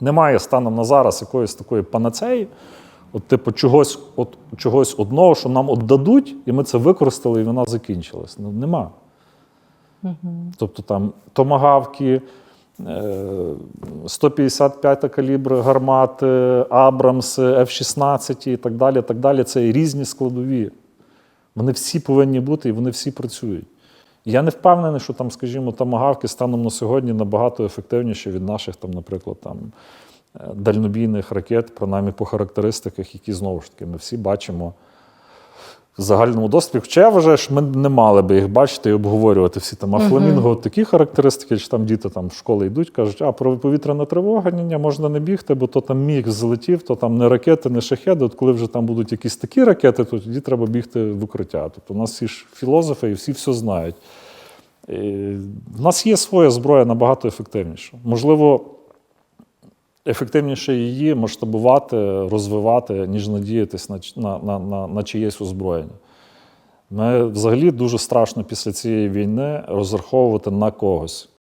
Немає станом на зараз якоїсь такої панацеї, от, типу, чогось, от, чогось одного, що нам отдадуть, і ми це використали, і вона закінчилась. Ну, нема. Тобто там томагавки, е, 155 калібр гармати, Абрамси, F-16 і так далі. так далі. Це різні складові. Вони всі повинні бути і вони всі працюють. Я не впевнений, що там, скажімо, тамагавки станом на сьогодні набагато ефективніші від наших, там, наприклад, там, е, дальнобійних ракет, принаймні по характеристиках, які знову ж таки ми всі бачимо в загальному доступі. Хоча я вважаю, що ми не мали би їх бачити і обговорювати всі там. А фламінго такі характеристики, чи там діти там в школи йдуть, кажуть, а про повітряна тривога, ні, ні, можна не бігти, бо то там міг злетів, то там не ракети, не шахеди. От коли вже там будуть якісь такі ракети, то тоді треба бігти в укриття. Тобто у нас всі ж філософи і всі все знають. І в нас є своя зброя набагато ефективніша. Можливо, ефективніше її масштабувати, розвивати, ніж надіятися на, на, на, на, на чиєсь озброєння. Ми взагалі дуже страшно після цієї війни розраховувати на когось.